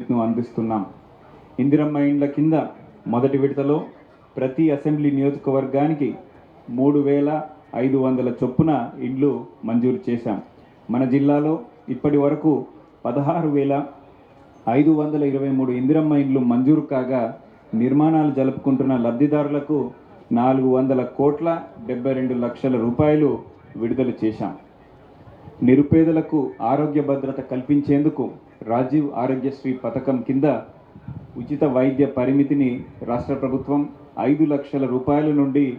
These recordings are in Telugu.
అందిస్తున్నాం ఇందిరమ్మ ఇండ్ల కింద మొదటి విడతలో ప్రతి అసెంబ్లీ నియోజకవర్గానికి మూడు వేల ఐదు వందల చొప్పున ఇండ్లు మంజూరు చేశాం. మన జిల్లాలో ఇప్పటి వరకు పదహారు వేల ఐదు వందల ఇరవై మూడు ఇందిరమ్మ ఇండ్లు మంజూరు కాగా నిర్మాణాలు జరుపుకుంటున్న లబ్ధిదారులకు నాలుగు వందల కోట్ల డెబ్బై రెండు లక్షల రూపాయలు విడుదల చేశాం. నిరుపేదలకు ఆరోగ్య భద్రత కల్పించేందుకు రాజీవ్ ఆరోగ్యశ్రీ పథకం కింద ఉచిత వైద్య పరిమితిని రాష్ట్ర ప్రభుత్వం ఐదు లక్షల రూపాయల నుండి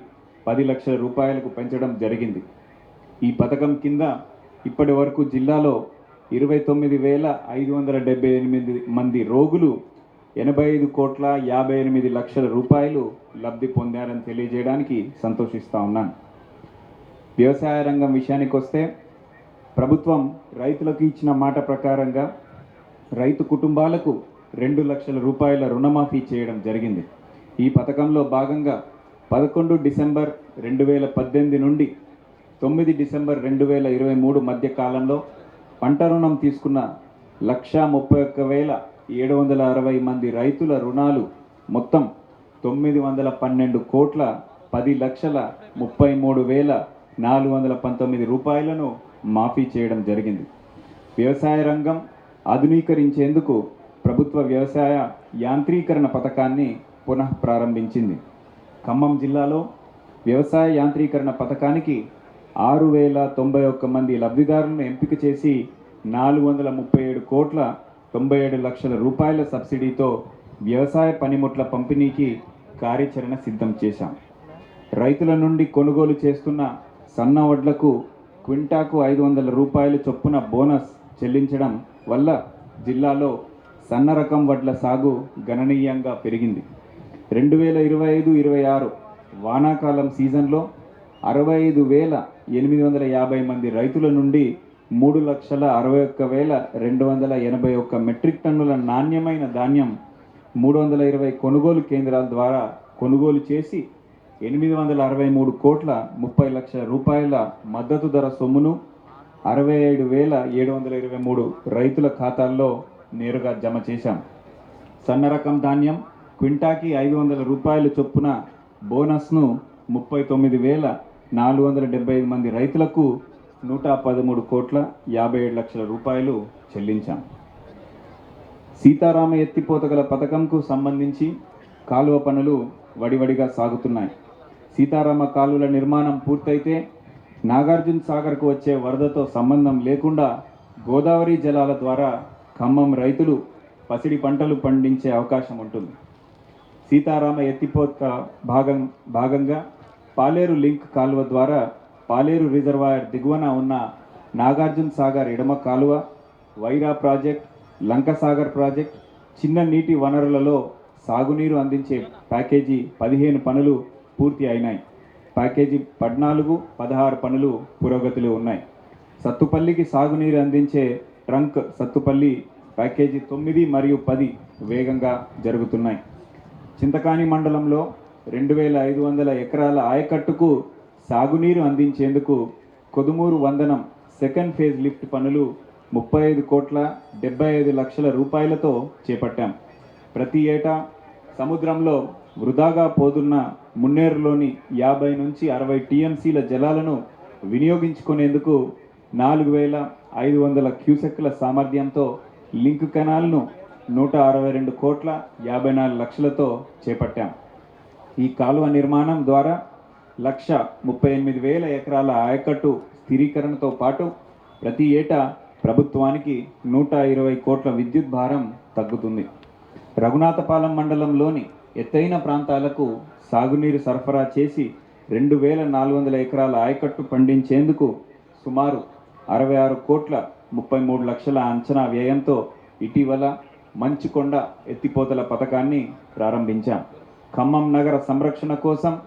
పది లక్షల రూపాయలకు పెంచడం జరిగింది. ఈ పథకం కింద ఇప్పటి వరకు జిల్లాలో ఇరవై తొమ్మిది వేల ఐదు వందల డెబ్బై ఎనిమిది మంది రోగులు ఎనభై ఐదు కోట్ల యాభై ఎనిమిది లక్షల రూపాయలు లబ్ధి పొందారని తెలియజేయడానికి సంతోషిస్తా ఉన్నాను. వ్యవసాయ రంగం విషయానికి వస్తే ప్రభుత్వం రైతులకు ఇచ్చిన మాట ప్రకారంగా రైతు కుటుంబాలకు రెండు లక్షల రూపాయల రుణమాఫీ చేయడం జరిగింది. ఈ పథకంలో భాగంగా పదకొండు డిసెంబర్ రెండు వేల పద్దెనిమిది నుండి తొమ్మిది డిసెంబర్ రెండు వేల ఇరవై మూడు మధ్య కాలంలో పంట రుణం తీసుకున్న లక్షా ముప్పై ఒక్క వేల ఏడు వందల అరవై మంది రైతుల రుణాలు మొత్తం తొమ్మిది వందల పన్నెండు కోట్ల పది లక్షల ముప్పై మూడు వేల నాలుగు వందల పంతొమ్మిది రూపాయలను మాఫీ చేయడం జరిగింది. వ్యవసాయ రంగం ఆధునీకరించేందుకు ప్రభుత్వ వ్యవసాయ యాంత్రీకరణ పథకాన్ని పునః ప్రారంభించింది. ఖమ్మం జిల్లాలో వ్యవసాయ యాంత్రీకరణ పథకానికి ఆరు వేల తొంభై ఒక్క మంది లబ్ధిదారులను ఎంపిక చేసి నాలుగు వందల ముప్పై ఏడు కోట్ల తొంభై ఏడు లక్షల రూపాయల సబ్సిడీతో వ్యవసాయ పనిముట్ల పంపిణీకి కార్యాచరణ సిద్ధం చేశాం. రైతుల నుండి కొనుగోలు చేస్తున్న సన్న వడ్లకు క్వింటాకు ఐదు వందల రూపాయలు చొప్పున బోనస్ చెల్లించడం వల్ల జిల్లాలో సన్న రకం వడ్ల సాగు గణనీయంగా పెరిగింది. రెండు వేల ఇరవై ఐదు ఇరవై ఆరు వానాకాలం సీజన్లో అరవై ఐదు వేల ఎనిమిది వందల యాభై మంది రైతుల నుండి మూడు లక్షల అరవై ఒక్క వేల రెండు వందల ఎనభై ఒక్క మెట్రిక్ టన్నుల నాణ్యమైన ధాన్యం మూడు వందల ఇరవై కొనుగోలు కేంద్రాల ద్వారా కొనుగోలు చేసి ఎనిమిది వందల అరవై మూడు కోట్ల ముప్పై లక్షల రూపాయల మద్దతు ధర సొమ్మును అరవై ఏడు వేల ఏడు వందల ఇరవై మూడు రైతుల ఖాతాల్లో నేరుగా జమ చేశాం. సన్న రకం ధాన్యం క్వింటాకి ఐదు వందల రూపాయలు చొప్పున బోనస్ను ముప్పై తొమ్మిది వేల నాలుగు వందల డెబ్బై ఐదు మంది రైతులకు నూట పదమూడు కోట్ల యాభై ఏడు లక్షల రూపాయలు చెల్లించాం. సీతారామ ఎత్తిపోతగల పథకంకు సంబంధించి కాలువ పనులు వడివడిగా సాగుతున్నాయి. సీతారామ కాలువల నిర్మాణం పూర్తయితే నాగార్జున సాగర్కు వచ్చే వరదతో సంబంధం లేకుండా గోదావరి జలాల ద్వారా ఖమ్మం రైతులు పసిడి పంటలు పండించే అవకాశం ఉంటుంది. సీతారామ ఎత్తిపోత భాగం భాగంగా పాలేరు లింక్ కాలువ ద్వారా పాలేరు రిజర్వాయర్ దిగువన ఉన్న నాగార్జున సాగర్ ఎడమ కాలువ వైరా ప్రాజెక్ట్ లంకసాగర్ ప్రాజెక్ట్ చిన్న నీటి వనరులలో సాగునీరు అందించే ప్యాకేజీ పదిహేను పనులు పూర్తి అయినాయి. ప్యాకేజీ పద్నాలుగు పదహారు పనులు పురోగతిలో ఉన్నాయి. సత్తుపల్లికి సాగునీరు అందించే ట్రంక్ సత్తుపల్లి ప్యాకేజీ తొమ్మిది మరియు పది వేగంగా జరుగుతున్నాయి. చింతకాని మండలంలో రెండు వేల ఐదు వందల ఎకరాల ఆయకట్టుకు సాగునీరు అందించేందుకు కొదుమూరు వందనం సెకండ్ ఫేజ్ లిఫ్ట్ పనులు ముప్పై ఐదు కోట్ల డెబ్బై ఐదు లక్షల రూపాయలతో చేపట్టాం. ప్రతి ఏటా సముద్రంలో వృధాగా పోతున్న మున్నేరులోని యాభై నుంచి అరవై టీఎంసీల జలాలను వినియోగించుకునేందుకు నాలుగు వేల ఐదు వందల క్యూసెక్ల సామర్థ్యంతో లింక్ కెనాల్ను నూట అరవై రెండు కోట్ల యాభై నాలుగు లక్షలతో చేపట్టాం. ఈ కాలువ నిర్మాణం ద్వారా లక్ష ముప్పై ఎనిమిది వేల ఎకరాల ఆయకట్టు స్థిరీకరణతో పాటు ప్రతి ఏటా ప్రభుత్వానికి నూట ఇరవై కోట్ల విద్యుత్ భారం తగ్గుతుంది. రఘునాథపాలెం మండలంలోని ఎత్తైన ప్రాంతాలకు సాగునీరు సరఫరా చేసి రెండు వేల నాలుగు వందల ఎకరాల ఆయకట్టు పండించేందుకు సుమారు అరవై ఆరు కోట్ల ముప్పై మూడు లక్షల అంచనా వ్యయంతో ఇటీవల మంచుకొండ ఎత్తిపోతల పథకాన్ని ప్రారంభించాం. ఖమ్మం నగర సంరక్షణ కోసం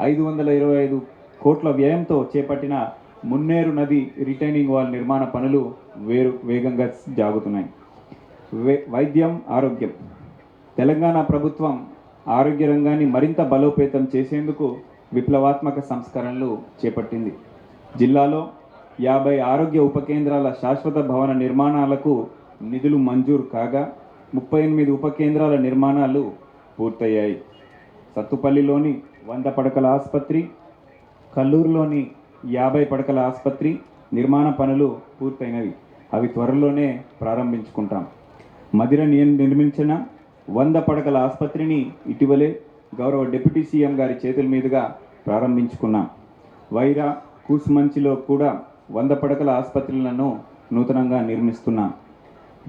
ఐదు వందల ఇరవై ఐదు కోట్ల వ్యయంతో చేపట్టిన మున్నేరు నది రిటైనింగ్ వాల్ నిర్మాణ పనులు వేరు వేగంగా జాగుతున్నాయి. వే వైద్యం ఆరోగ్యం. తెలంగాణ ప్రభుత్వం ఆరోగ్య రంగాన్ని మరింత బలోపేతం చేసేందుకు విప్లవాత్మక సంస్కరణలు చేపట్టింది. జిల్లాలో యాభై ఆరోగ్య ఉప కేంద్రాల శాశ్వత భవన నిర్మాణాలకు నిధులు మంజూరు కాగా ముప్పై ఎనిమిది ఉప కేంద్రాల నిర్మాణాలు పూర్తయ్యాయి. సత్తుపల్లిలోని వంద పడకల ఆసుపత్రి కల్లూరులోని యాభై పడకల ఆసుపత్రి నిర్మాణ పనులు పూర్తయినవి. అవి త్వరలోనే ప్రారంభించుకుంటాం. మదిర నియ- నిర్మించిన వంద పడకల ఆసుపత్రిని ఇటీవలే గౌరవ డిప్యూటీ సీఎం గారి చేతుల మీదుగా ప్రారంభించుకున్నాం. వైరా కూసుమంచిలో కూడా వంద పడకల ఆసుపత్రులను నూతనంగా నిర్మిస్తున్నాం.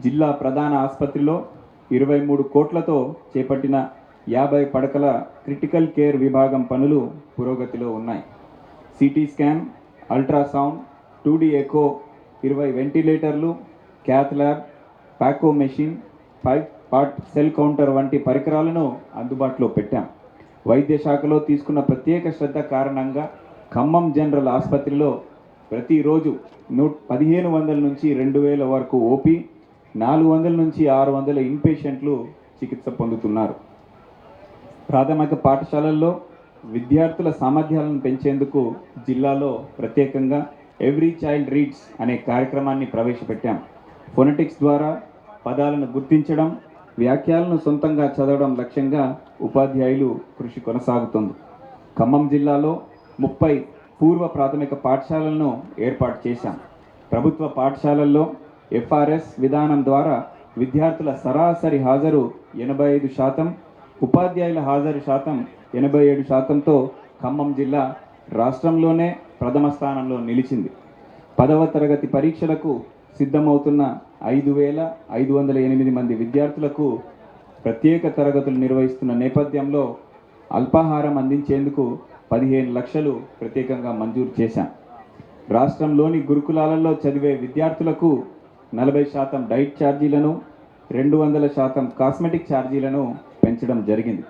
జిల్లా ప్రధాన ఆసుపత్రిలో ఇరవై మూడు కోట్లతో చేపట్టిన యాభై పడకల క్రిటికల్ కేర్ విభాగం పనులు పురోగతిలో ఉన్నాయి. CT scan ultrasound two D echo ఇరవై వెంటిలేటర్లు cath lab phaco machine five part cell counter వంటి పరికరాలను అందుబాటులో పెట్టాం. వైద్య శాఖలో తీసుకున్న ప్రత్యేక శ్రద్ధ కారణంగా ఖమ్మం జనరల్ ఆసుపత్రిలో ప్రతిరోజు నూ పదిహేను వందల నుంచి రెండు వేల వరకు ఓపీ నాలుగు వందల నుంచి ఆరు వందల ఇన్పేషెంట్లు చికిత్స పొందుతున్నారు. ప్రాథమిక పాఠశాలల్లో విద్యార్థుల సామర్థ్యాలను పెంచేందుకు జిల్లాలో ప్రత్యేకంగా ఎవ్రీ చైల్డ్ రీడ్స్ అనే కార్యక్రమాన్ని ప్రవేశపెట్టాం. ఫొనెటిక్స్ ద్వారా పదాలను గుర్తించడం వ్యాఖ్యలను సొంతంగా చదవడం లక్ష్యంగా ఉపాధ్యాయులు కృషి కొనసాగుతుంది. ఖమ్మం జిల్లాలో ముప్పై పూర్వ ప్రాథమిక పాఠశాలలను ఏర్పాటు చేశాం. ప్రభుత్వ పాఠశాలల్లో ఎఫ్ఆర్ఎస్ విధానం ద్వారా విద్యార్థుల సరాసరి హాజరు ఎనభై ఐదు శాతం ఉపాధ్యాయుల హాజరు శాతం ఎనభై ఏడు శాతంతో ఖమ్మం జిల్లా రాష్ట్రంలోనే ప్రథమ స్థానంలో నిలిచింది. పదవ తరగతి పరీక్షలకు సిద్ధమవుతున్న ఐదు వేల ఐదు వందల ఎనిమిది మంది విద్యార్థులకు ప్రత్యేక తరగతులు నిర్వహిస్తున్న నేపథ్యంలో అల్పాహారం అందించేందుకు పదిహేను లక్షలు ప్రత్యేకంగా మంజూరు చేశాం. రాష్ట్రంలోని గురుకులాలలో చదివే విద్యార్థులకు నలభై శాతం డైట్ ఛార్జీలను రెండు వందల శాతం కాస్మెటిక్ ఛార్జీలను పెంచడం జరిగింది.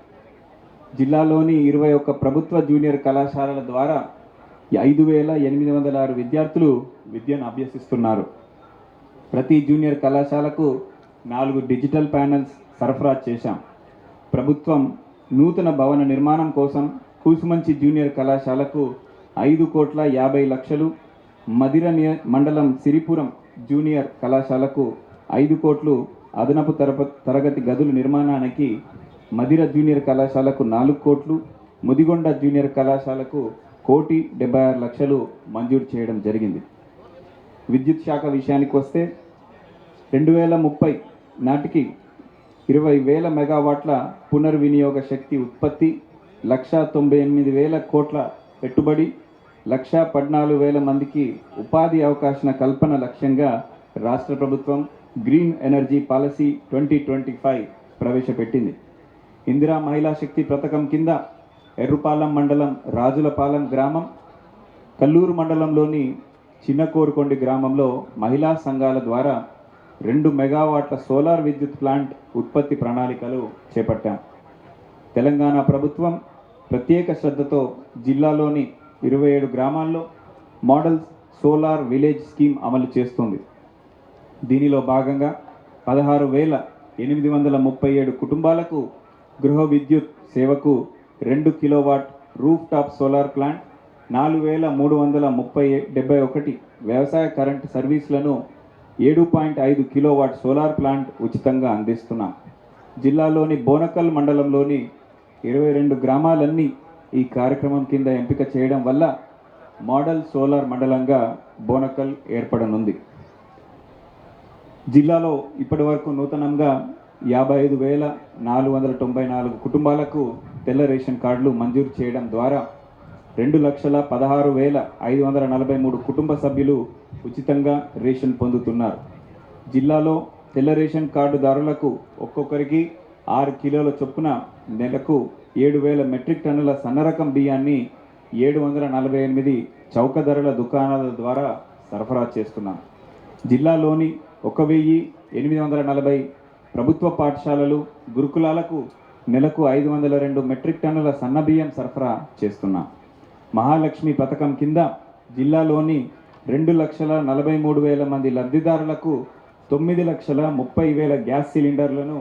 జిల్లాలోని ఇరవై ఒక్క ప్రభుత్వ జూనియర్ కళాశాలల ద్వారా ఐదు వేల ఎనిమిది వందల ఆరు విద్యార్థులు విద్యను అభ్యసిస్తున్నారు. ప్రతి జూనియర్ కళాశాలకు నాలుగు డిజిటల్ ప్యానెల్స్ సరఫరా చేశాం. ప్రభుత్వం నూతన భవన నిర్మాణం కోసం కూసుమంచి జూనియర్ కళాశాలకు ఐదు కోట్ల యాభై లక్షలు మదిర మండలం సిరిపురం జూనియర్ కళాశాలకు ఐదు కోట్లు అదనపు తరప తరగతి గదుల నిర్మాణానికి మదిర జూనియర్ కళాశాలకు నాలుగు కోట్లు ముదిగొండ జూనియర్ కళాశాలకు కోటి డెబ్బై ఆరు లక్షలు మంజూరు చేయడం జరిగింది. విద్యుత్ శాఖ విషయానికి వస్తే రెండు వేల ముప్పై నాటికి ఇరవై వేల మెగావాట్ల పునర్వినియోగ శక్తి ఉత్పత్తి లక్ష తొంభై ఎనిమిది వేల కోట్ల పెట్టుబడి లక్ష పద్నాలుగు వేల మందికి ఉపాధి అవకాశం కల్పన లక్ష్యంగా రాష్ట్ర ప్రభుత్వం green energy policy twenty twenty five ప్రవేశపెట్టింది. ఇందిరా మహిళా శక్తి పథకం కింద ఎర్రుపాలెం మండలం రాజులపాలెం గ్రామం కల్లూరు మండలంలోని చిన్నకోరుకొండి గ్రామంలో మహిళా సంఘాల ద్వారా రెండు మెగావాట్ల సోలార్ విద్యుత్ ప్లాంట్ ఉత్పత్తి ప్రణాళికలు చేపట్టాం. తెలంగాణ ప్రభుత్వం ప్రత్యేక శ్రద్ధతో జిల్లాలోని ఇరవై ఏడు గ్రామాల్లో మోడల్ సోలార్ విలేజ్ స్కీమ్ అమలు చేస్తుంది. దీనిలో భాగంగా పదహారు వేల ఎనిమిది వందల ముప్పై ఏడు కుటుంబాలకు గృహ విద్యుత్ సేవకు రెండు kilowatt rooftop solar plant నాలుగు వేల మూడు వందల ముప్పై డెబ్బై ఒకటి వ్యవసాయ కరెంట్ సర్వీసులను ఏడు పాయింట్ ఐదు కిలోవాట్ సోలార్ ప్లాంట్ ఉచితంగా అందిస్తున్నాం. జిల్లాలోని బోనకల్ మండలంలోని ఇరవై రెండు గ్రామాలన్నీ ఈ కార్యక్రమం కింద ఎంపిక చేయడం వల్ల మోడల్ సోలార్ మండలంగా బోనకల్ ఏర్పడనుంది. జిల్లాలో ఇప్పటి వరకు నూతనంగా యాభై ఐదు వేల నాలుగు వందల తొంభై నాలుగు కుటుంబాలకు తెల్ల రేషన్ కార్డులు మంజూరు చేయడం ద్వారా రెండు లక్షల పదహారు వేల ఐదు వందల నలభై మూడు కుటుంబ సభ్యులు ఉచితంగా రేషన్ పొందుతున్నారు. జిల్లాలో తెల్ల రేషన్ కార్డుదారులకు ఒక్కొక్కరికి ఆరు కిలోల చొప్పున నెలకు ఏడు వేల మెట్రిక్ టన్నుల సన్నరకం బియ్యాన్ని ఏడు వందల నలభై ఎనిమిది చౌక ధరల దుకాణాల ద్వారా సరఫరా చేస్తున్నాం. జిల్లాలోని ఒక వెయ్యి ఎనిమిది వందల నలభై ప్రభుత్వ పాఠశాలలు గురుకులాలకు నెలకు ఐదు వందల రెండు మెట్రిక్ టన్నుల సన్నబియ్యం సరఫరా చేస్తున్నాం. మహాలక్ష్మి పథకం కింద జిల్లాలోని రెండు లక్షల నలభై మూడు వేల మంది లబ్ధిదారులకు తొమ్మిది లక్షల ముప్పై వేల గ్యాస్ సిలిండర్లను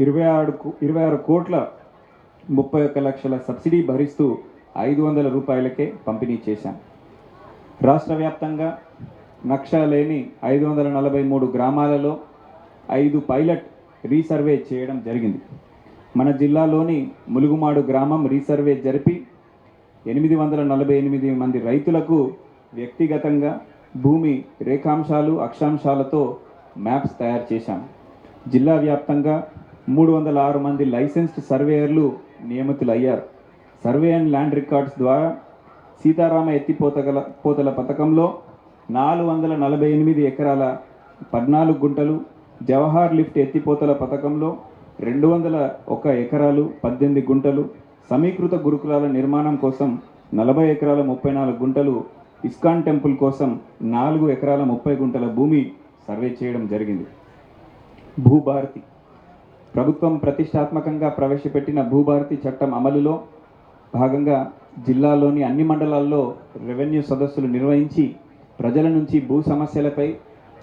ఇరవై ఆరు ఇరవై ఆరు కోట్ల ముప్పై ఒక్క లక్షల సబ్సిడీ భరిస్తూ ఐదు వందల రూపాయలకే పంపిణీ చేశాం. రాష్ట్ర వ్యాప్తంగా నక్ష లేని ఐదు వందల నలభై మూడు గ్రామాలలో ఐదు పైలట్ రీసర్వే చేయడం జరిగింది. మన జిల్లాలోని ములుగుమాడు గ్రామం రీసర్వే జరిపి ఎనిమిది వందల నలభై ఎనిమిది మంది రైతులకు వ్యక్తిగతంగా భూమి రేఖాంశాలు అక్షాంశాలతో మ్యాప్స్ తయారు చేశాం. జిల్లా వ్యాప్తంగా మూడు వందల ఆరు మంది లైసెన్స్డ్ సర్వేయర్లు నియమితులయ్యారు. సర్వే అండ్ ల్యాండ్ రికార్డ్స్ ద్వారా సీతారామ ఎత్తిపోతగల పోతల పథకంలో నాలుగు వందల నలభై ఎనిమిది ఎకరాల పద్నాలుగు గుంటలు జవహర్ లిఫ్ట్ ఎత్తిపోతల పథకంలో రెండు వందల ఒక ఎకరాలు పద్దెనిమిది గుంటలు సమీకృత గురుకులాల నిర్మాణం కోసం నలభై ఎకరాల ముప్పై నాలుగు గుంటలు ఇస్కాన్ టెంపుల్ కోసం నాలుగు ఎకరాల ముప్పై గుంటల భూమి సర్వే చేయడం జరిగింది. భూభారతి. ప్రభుత్వం ప్రతిష్టాత్మకంగా ప్రవేశపెట్టిన భూభారతి చట్టం అమలులో భాగంగా జిల్లాలోని అన్ని మండలాల్లో రెవెన్యూ సదస్సులు నిర్వహించి ప్రజల నుంచి భూ సమస్యలపై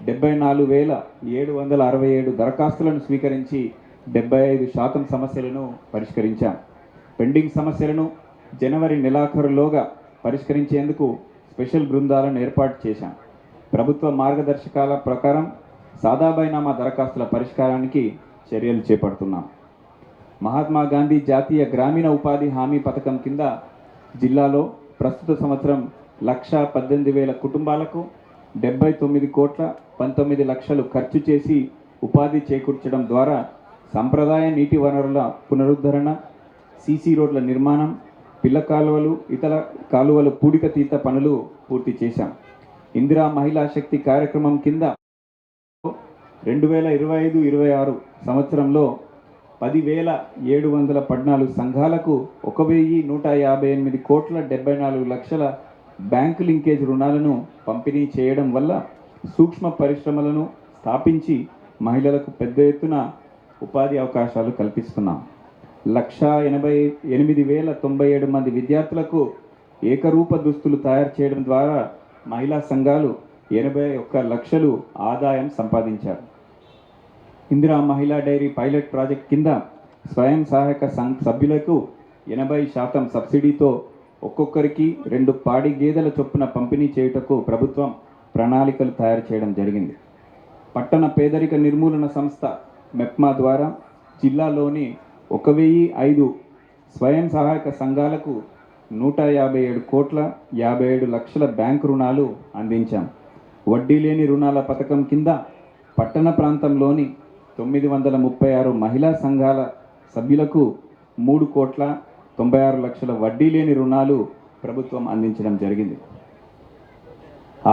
డెబ్బై నాలుగు వేల ఏడు వందల అరవై ఏడు దరఖాస్తులను స్వీకరించి డెబ్బై ఐదు శాతం సమస్యలను పరిష్కరించాం. పెండింగ్ సమస్యలను జనవరి నెలాఖరులోగా పరిష్కరించేందుకు స్పెషల్ బృందాలను ఏర్పాటు చేశాం. ప్రభుత్వ మార్గదర్శకాల ప్రకారం సాదాబైనామా దరఖాస్తుల పరిష్కారానికి చర్యలు చేపడుతున్నాం. మహాత్మా గాంధీ జాతీయ గ్రామీణ ఉపాధి హామీ పథకం కింద జిల్లాలో ప్రస్తుత సంవత్సరం లక్ష పద్దెనిమిది వేల కుటుంబాలకు డెబ్బై తొమ్మిది కోట్ల పంతొమ్మిది లక్షలు ఖర్చు చేసి ఉపాధి చేకూర్చడం ద్వారా సంప్రదాయ నీటి వనరుల పునరుద్ధరణ సీసీ రోడ్ల నిర్మాణం పిల్ల కాలువలు ఇతర కాలువల పూడిక తీత పనులు పూర్తి చేశాం. ఇందిరా మహిళా శక్తి కార్యక్రమం కింద రెండు వేల ఇరవై ఐదు ఇరవై ఆరు సంవత్సరంలో పదివేల ఏడు వందల పద్నాలుగు సంఘాలకు ఒక వెయ్యి నూట యాభై ఎనిమిది కోట్ల డెబ్బై నాలుగు లక్షల బ్యాంకు లింకేజ్ రుణాలను పంపిణీ చేయడం వల్ల సూక్ష్మ పరిశ్రమలను స్థాపించి మహిళలకు పెద్ద ఎత్తున ఉపాధి అవకాశాలు కల్పిస్తున్నాం. లక్షా ఎనభై ఎనిమిది వేల తొంభై ఏడు మంది విద్యార్థులకు ఏకరూప దుస్తులు తయారు చేయడం ద్వారా మహిళా సంఘాలు ఎనభై ఒక్క లక్షలు ఆదాయం సంపాదించారు. ఇందిరా మహిళా డైరీ పైలట్ ప్రాజెక్ట్ కింద స్వయం సహాయక సంఘ సభ్యులకు ఎనభై శాతం సబ్సిడీతో ఒక్కొక్కరికి రెండు పాడి గేదెల చొప్పున పంపిణీ చేయుటకు ప్రభుత్వం ప్రణాళికలు తయారు చేయడం జరిగింది. పట్టణ పేదరిక నిర్మూలన సంస్థ మెప్మా ద్వారా జిల్లాలోని ఒక వెయ్యి ఐదు స్వయం సహాయక సంఘాలకు నూట యాభై ఏడు కోట్ల యాభై ఏడు లక్షల బ్యాంకు రుణాలు అందించాం. వడ్డీ లేని రుణాల పథకం కింద పట్టణ ప్రాంతంలోని తొమ్మిది వందల ముప్పై ఆరు మహిళా సంఘాల సభ్యులకు మూడు కోట్ల తొంభై ఆరు లక్షల వడ్డీ లేని రుణాలు ప్రభుత్వం అందించడం జరిగింది.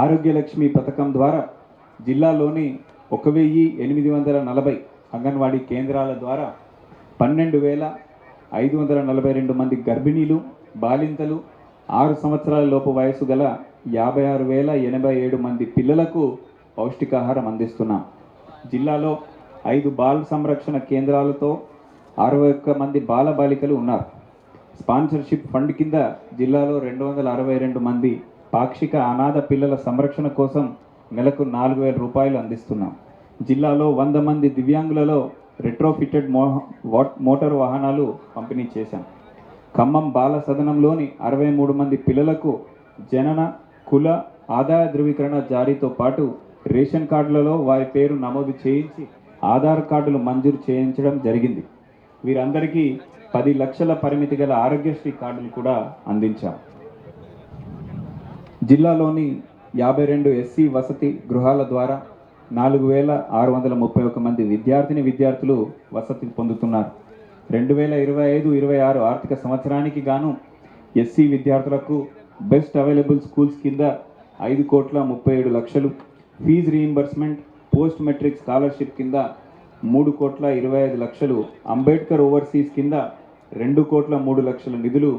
ఆరోగ్య లక్ష్మి పథకం ద్వారా జిల్లాలోని ఒక వెయ్యి ఎనిమిది వందల నలభై అంగన్వాడీ కేంద్రాల ద్వారా పన్నెండు వేల ఐదు వందల నలభై రెండు మంది గర్భిణీలు బాలింతలు ఆరు సంవత్సరాల లోపు వయసు గల యాభై ఆరు వేల ఎనభై ఏడు మంది పిల్లలకు పౌష్టికాహారం అందిస్తున్నాం. జిల్లాలో ఐదు బాల సంరక్షణ కేంద్రాలతో అరవై ఒక్క మంది బాల బాలికలు ఉన్నారు. స్పాన్సర్షిప్ ఫండ్ కింద జిల్లాలో రెండు వందల అరవై రెండు మంది పాక్షిక అనాథ పిల్లల సంరక్షణ కోసం నెలకు నాలుగు వేల రూపాయలు అందిస్తున్నాం. జిల్లాలో వంద మంది దివ్యాంగులలో రెట్రోఫిటెడ్ మో మోటార్ వాహనాలు పంపిణీ చేశాం. ఖమ్మం బాల సదనంలోని అరవై మూడు మంది పిల్లలకు జనన కుల ఆదాయ ధృవీకరణ జారీతో పాటు రేషన్ కార్డులలో వారి పేరు నమోదు చేయించి ఆధార్ కార్డులు మంజూరు చేయించడం జరిగింది. వీరందరికీ పది లక్షల పరిమితి గల ఆరోగ్యశ్రీ కార్డులు కూడా అందించాం. జిల్లాలోని యాభై రెండు ఎస్సీ వసతి గృహాల ద్వారా నాలుగు వేల ఆరు వందల ముప్పై ఒక మంది విద్యార్థిని విద్యార్థులు వసతి పొందుతున్నారు. రెండు వేల ఇరవై ఐదు ఇరవై ఆరు ఆర్థిక సంవత్సరానికి గాను ఎస్సీ విద్యార్థులకు బెస్ట్ అవైలబుల్ స్కూల్స్ కింద ఐదు కోట్ల ముప్పై ఏడు లక్షలు fees reimbursement post matric scholarship కింద మూడు కోట్ల ఇరవై ఐదు లక్షలు అంబేద్కర్ ఓవర్సీస్ కింద రెండు కోట్ల మూడు లక్షల నిధులు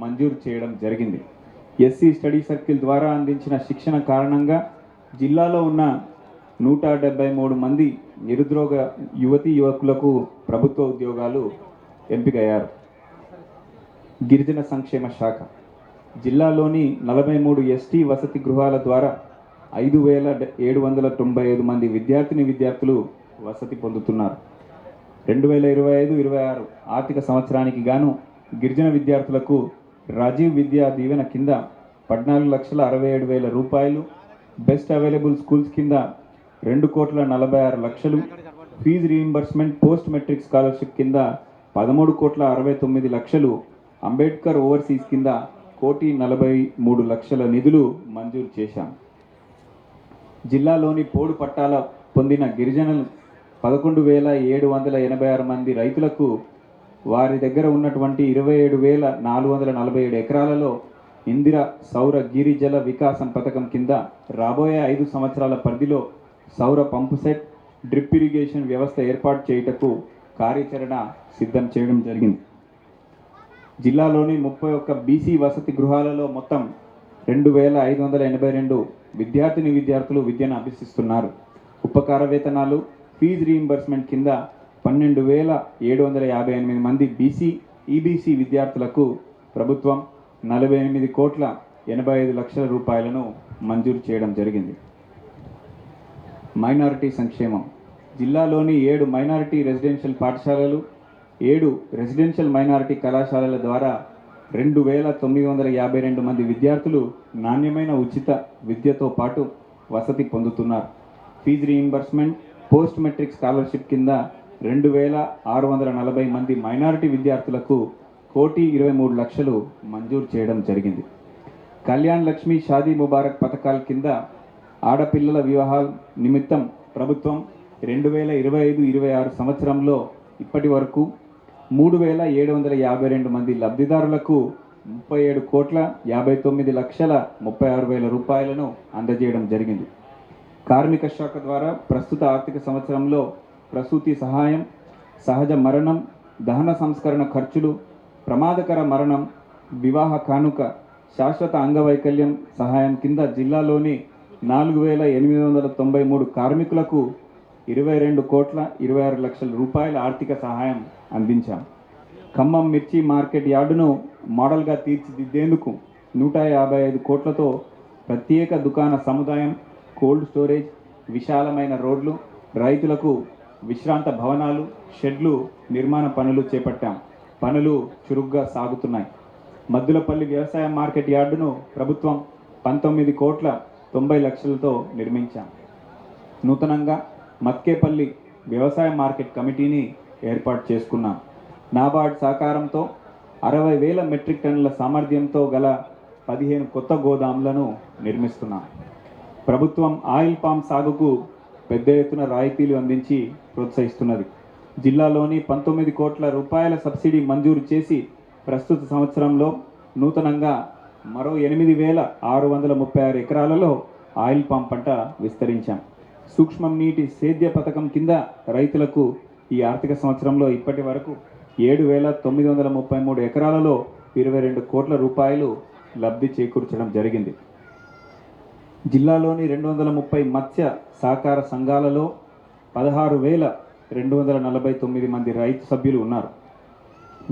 మంజూరు చేయడం జరిగింది. ఎస్సీ స్టడీ సర్కిల్ ద్వారా అందించిన శిక్షణ కారణంగా జిల్లాలో ఉన్న నూట డెబ్బై మూడు మంది నిరుద్యోగ యువతీ యువకులకు ప్రభుత్వ ఉద్యోగాలు ఎంపికయ్యారు. గిరిజన సంక్షేమ శాఖ. జిల్లాలోని నలభై మూడు ఎస్టీ వసతి గృహాల ద్వారా ఐదు వేల ఏడు వందల తొంభై ఐదు మంది విద్యార్థిని విద్యార్థులు వసతి పొందుతున్నారు. రెండు వేల ఇరవై ఐదు ఇరవై ఆరు ఆర్థిక సంవత్సరానికి గాను గిరిజన విద్యార్థులకు రాజీవ్ విద్యా దీవెన కింద పద్నాలుగు లక్షల అరవై ఏడు వేల రూపాయలు బెస్ట్ అవైలబుల్ స్కూల్స్ కింద రెండు కోట్ల నలభై ఆరు లక్షలు. Fees reimbursement post matric scholarship కింద పదమూడు కోట్ల అరవై తొమ్మిది లక్షలు. అంబేద్కర్ ఓవర్సీస్ కింద కోటి నలభై మూడు లక్షల నిధులు మంజూరు చేశాం. జిల్లాలోని పోడు పట్టాల పొందిన గిరిజనులు పదకొండు వేల ఏడు వందల ఎనభై ఆరు మంది రైతులకు వారి దగ్గర ఉన్నటువంటి ఇరవై ఏడు వేల నాలుగు వందల నలభై ఏడు ఎకరాలలో ఇందిర సౌర గిరిజల వికాసం పథకం కింద రాబోయే ఐదు సంవత్సరాల పరిధిలో సౌర పంపు సెట్ డ్రిప్ ఇరిగేషన్ వ్యవస్థ ఏర్పాటు చేయుటకు కార్యాచరణ సిద్ధం చేయడం జరిగింది. జిల్లాలోని ముప్పై ఒక్క బీసీ వసతి గృహాలలో మొత్తం రెండు వేల ఐదు వందల ఎనభై రెండు విద్యార్థిని విద్యార్థులు విద్యను అభ్యసిస్తున్నారు. ఉపకార వేతనాలు ఫీజు రీయింబర్స్మెంట్ కింద పన్నెండు వేల ఏడు వందల యాభై ఎనిమిది మంది బీసీ ఈబీసీ విద్యార్థులకు ప్రభుత్వం నలభై ఎనిమిది కోట్ల ఎనభై ఐదు లక్షల రూపాయలను మంజూరు చేయడం జరిగింది. మైనారిటీ సంక్షేమం. జిల్లాలోని ఏడు మైనారిటీ రెసిడెన్షియల్ పాఠశాలలు ఏడు రెసిడెన్షియల్ మైనారిటీ కళాశాలల ద్వారా రెండు వేల తొమ్మిది వందల యాభై రెండు మంది విద్యార్థులు నాణ్యమైన ఉచిత విద్యతో పాటు వసతి పొందుతున్నారు. Fees reimbursement post matric scholarship కింద రెండు వేల ఆరు వందల నలభై మంది మైనారిటీ విద్యార్థులకు కోటి ఇరవై మూడు లక్షలు మంజూరు చేయడం జరిగింది. కళ్యాణ్ లక్ష్మి షాదీ ముబారక్ పథకాల కింద ఆడపిల్లల వివాహాల నిమిత్తం ప్రభుత్వం రెండు వేల ఇరవై ఐదు ఇరవై ఆరు సంవత్సరంలో ఇప్పటి వరకు మూడు వేల ఏడు వందల యాభై రెండు మంది లబ్ధిదారులకు ముప్పై ఏడు కోట్ల యాభై తొమ్మిది లక్షల ముప్పై ఆరు వేల రూపాయలను అందజేయడం జరిగింది. కార్మిక శాఖ ద్వారా ప్రస్తుత ఆర్థిక సంవత్సరంలో ప్రసూతి సహాయం సహజ మరణం దహన సంస్కరణ ఖర్చులు ప్రమాదకర మరణం వివాహ కానుక శాశ్వత అంగవైకల్యం సహాయం కింద జిల్లాలోని నాలుగు వేల ఎనిమిది వందల తొంభై మూడు కార్మికులకు ఇరవై రెండు కోట్ల ఇరవై ఆరు లక్షల రూపాయల ఆర్థిక సహాయం అందించాం. ఖమ్మం మిర్చి మార్కెట్ యార్డును మోడల్గా తీర్చిదిద్దేందుకు నూట యాభై ఐదు కోట్లతో ప్రత్యేక దుకాణ సముదాయం కోల్డ్ స్టోరేజ్ విశాలమైన రోడ్లు రైతులకు విశ్రాంత భవనాలు షెడ్లు నిర్మాణ పనులు చేపట్టాం. పనులు చురుగ్గా సాగుతున్నాయి. మద్దులపల్లి వ్యవసాయ మార్కెట్ యార్డును ప్రభుత్వం పంతొమ్మిది కోట్ల తొంభై లక్షలతో నిర్మించాం. నూతనంగా మత్కేపల్లి వ్యవసాయ మార్కెట్ కమిటీని ఏర్పాటు చేసుకున్నాం. నాబార్డ్ సహకారంతో అరవై వేల మెట్రిక్ టన్నుల సామర్థ్యంతో గల పదిహేను కొత్త గోదాములను నిర్మిస్తున్నాం. ప్రభుత్వం ఆయిల్ పామ్ సాగుకు పెద్ద ఎత్తున రాయితీలు అందించి ప్రోత్సహిస్తున్నది. జిల్లాలోని పంతొమ్మిది కోట్ల రూపాయల సబ్సిడీ మంజూరు చేసి ప్రస్తుత సంవత్సరంలో నూతనంగా మరో ఎనిమిది వేల ఆరు వందల ముప్పై ఆరు ఎకరాలలో ఆయిల్ పంప్ పంట విస్తరించాం. సూక్ష్మం నీటి సేద్య పథకం కింద రైతులకు ఈ ఆర్థిక సంవత్సరంలో ఇప్పటి వరకు ఏడు వేల తొమ్మిది వందల ముప్పై మూడు ఎకరాలలో ఇరవై రెండు కోట్ల రూపాయలు లబ్ధి చేకూర్చడం జరిగింది. జిల్లాలోని రెండు వందల ముప్పై మత్స్య సహకార సంఘాలలో పదహారు వేల రెండు వందల నలభై తొమ్మిది మంది రైతు సభ్యులు ఉన్నారు.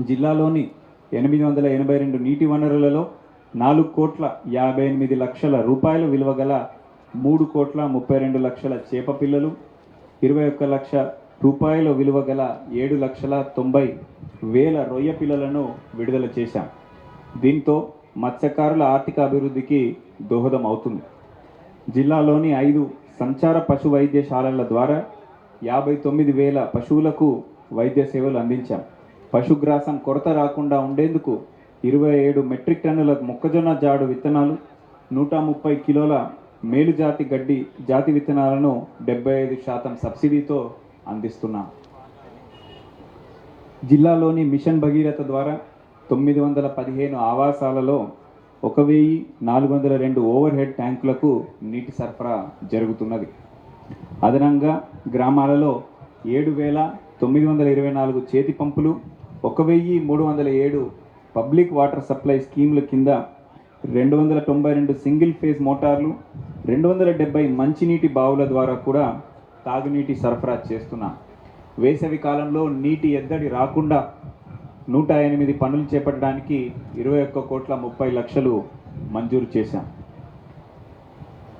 జిల్లాలోని ఎనిమిది వందల ఎనభై రెండు నీటి వనరులలో నాలుగు కోట్ల యాభై ఎనిమిది లక్షల రూపాయల విలువ గల మూడు కోట్ల ముప్పై రెండు లక్షల చేప పిల్లలు ఇరవై ఒక్క లక్ష రూపాయల విలువ గల ఏడు లక్షల తొంభై వేల రొయ్య పిల్లలను విడుదల చేశాం. దీంతో మత్స్యకారుల ఆర్థిక అభివృద్ధికి దోహదం అవుతుంది. జిల్లాలోని ఐదు సంచార పశు వైద్యశాలల ద్వారా యాభై తొమ్మిది వేల పశువులకు వైద్య సేవలు అందించాం. పశుగ్రాసం కొరత రాకుండా ఉండేందుకు ఇరవై ఏడు మెట్రిక్ టన్నుల మొక్కజొన్న జాడు విత్తనాలు నూట ముప్పై కిలోల మేలుజాతి గడ్డి జాతి విత్తనాలను డెబ్బై ఐదు శాతం సబ్సిడీతో అందిస్తున్నాం. జిల్లాలోని మిషన్ భగీరథ ద్వారా తొమ్మిది వందల పదిహేను ఆవాసాలలో ఒక వెయ్యి నాలుగు వందల రెండు ఓవర్ హెడ్ ట్యాంకులకు నీటి సరఫరా జరుగుతున్నది. అదనంగా గ్రామాలలో ఏడు వేల తొమ్మిది వందల ఇరవై నాలుగు చేతి పంపులు ఒక వెయ్యి మూడు వందల ఏడు పబ్లిక్ వాటర్ సప్లై స్కీముల కింద రెండు వందల తొంభై రెండు సింగిల్ ఫేజ్ మోటార్లు రెండు వందల డెబ్బై మంచినీటి బావుల ద్వారా కూడా తాగునీటి సరఫరా చేస్తున్నాం. వేసవి కాలంలో నీటి ఎద్దడి రాకుండా నూట ఎనిమిది పనులు చేపట్టడానికి ఇరవై ఒక్క కోట్ల ముప్పై లక్షలు మంజూరు చేశాం.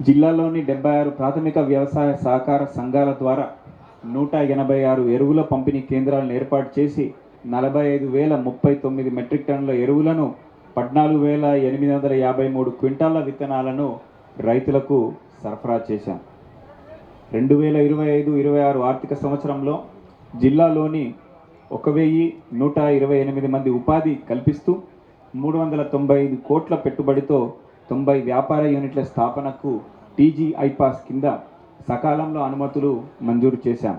జిల్లాలోని డెబ్బై ఆరు ప్రాథమిక వ్యవసాయ సహకార సంఘాల ద్వారా నూట ఎనభై ఆరు ఎరువుల పంపిణీ కేంద్రాలను ఏర్పాటు చేసి నలభై ఐదు వేల ముప్పై తొమ్మిది మెట్రిక్ టన్నుల ఎరువులను పద్నాలుగు వేల ఎనిమిది వందల యాభై మూడు క్వింటాల విత్తనాలను రైతులకు సరఫరా చేశాం. రెండు వేల ఇరవై ఐదు ఇరవై ఆరు ఆర్థిక సంవత్సరంలో జిల్లాలోని ఒక వెయ్యి నూట ఇరవై ఎనిమిది మంది ఉపాధి కల్పిస్తూ మూడు వందల తొంభై ఐదు కోట్ల పెట్టుబడితో తొంభై వ్యాపార యూనిట్ల స్థాపనకు టీజీఐపాస్ కింద సకాలంలో అనుమతులు మంజూరు చేశాం.